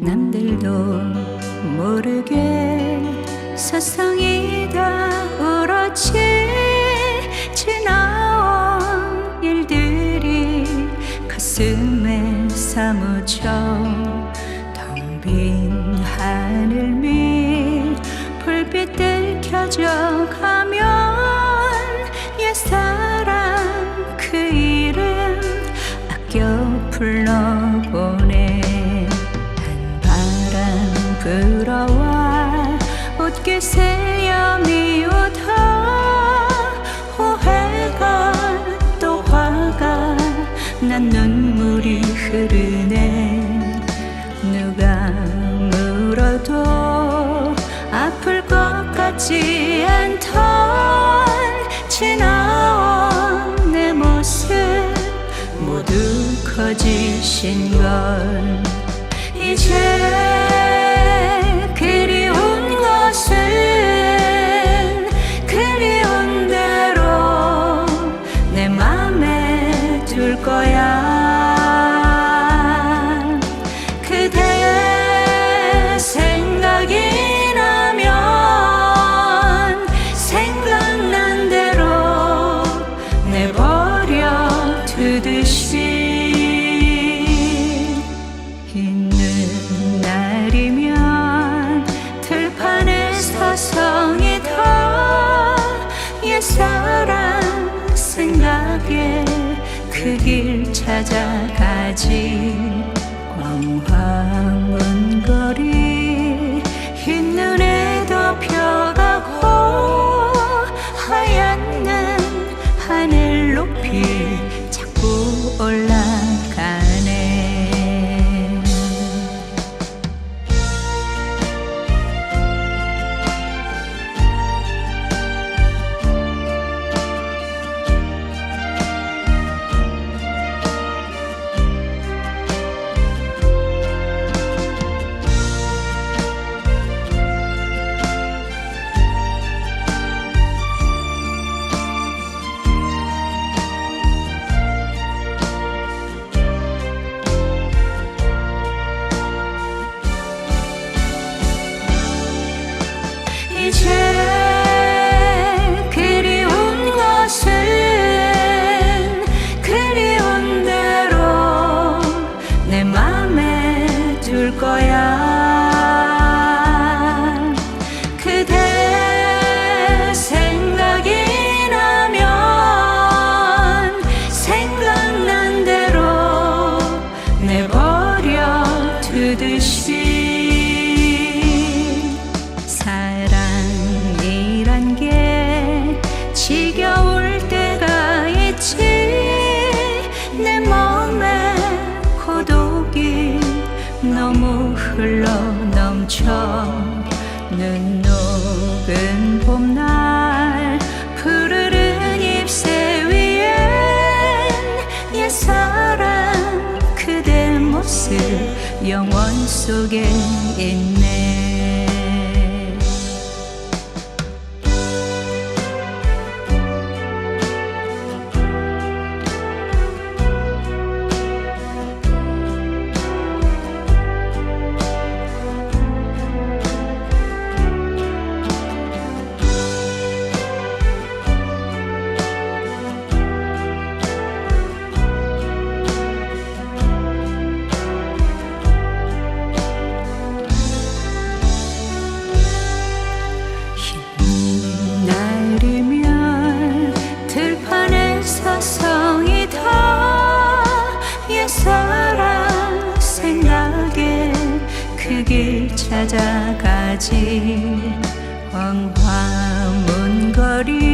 남들도 모르게 사상이다 오로지 같지 않던 지나온 내 모습 모두 커지신 걸 이제 찾아가. 부르듯이 사랑이란 게 지겨울 때가 있지. 내 몸에 고독이 너무 흘러 넘쳐 눈 녹은 봄날 푸르른 잎새 위엔 옛사랑 그대 모습 영원 속에 있네. 찾아가지. 황화문 거리